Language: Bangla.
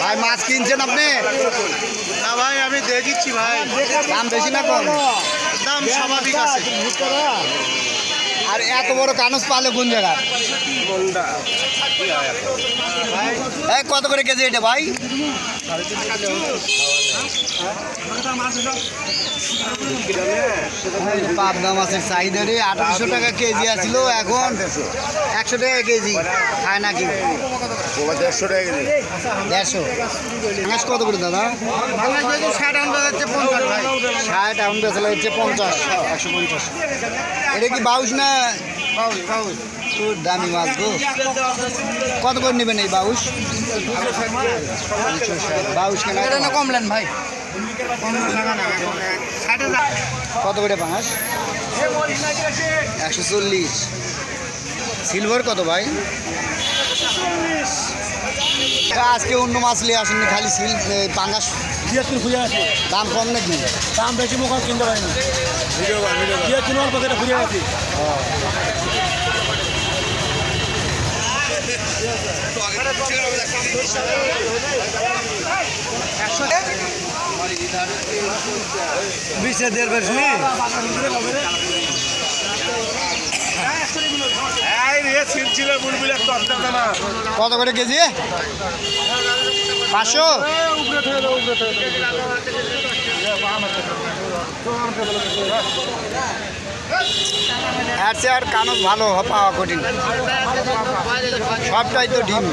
ভাই মাছ কিনছেন আপনি? না ভাই আমি দিয়ে দিচ্ছি ভাই। দাম বেশি না কম? দাম স্বাভাবিক আছে। আর এত বড় কানুস পালে কোন জায়গায় কত করে কেজি এটা ভাই? পাবদা মাছের চাহিদা রে আঠারোশো টাকা কেজি আছিল এখন। একশো টাকা কেজি খায় নাকি? দেড়শো টাকা দেড়শো। কত করে দাদা ষাট আনতে যাচ্ছে পঞ্চাশ ভাই ষাট এখন বেচলে হচ্ছে পঞ্চাশ। একশো পঞ্চাশ এটা কি বাউস না? পাউস দামি মাছ গো। কত করে নেবেন এই বাউস বাউস কেন এটা না কমলেন ভাই? কত করে পাঁচ একশো চল্লিশ। সিলভার কত ভাই? আজকে অন্য মাছ নিয়ে আসেননি খালি সিল পাঙ্গাস জিয়াতুন খুঁজে আছে। দাম কম নাকি? দাম বেশি মুখ কিনতে পারিনি জিয়াতুন অল্প কেটে খুঁজে আছে। বিশে দেড় বেশ। কত করে কেজি? পাঁচশো? আর কানক ভালো পাওয়া কঠিন। সবটাই তো ডিম।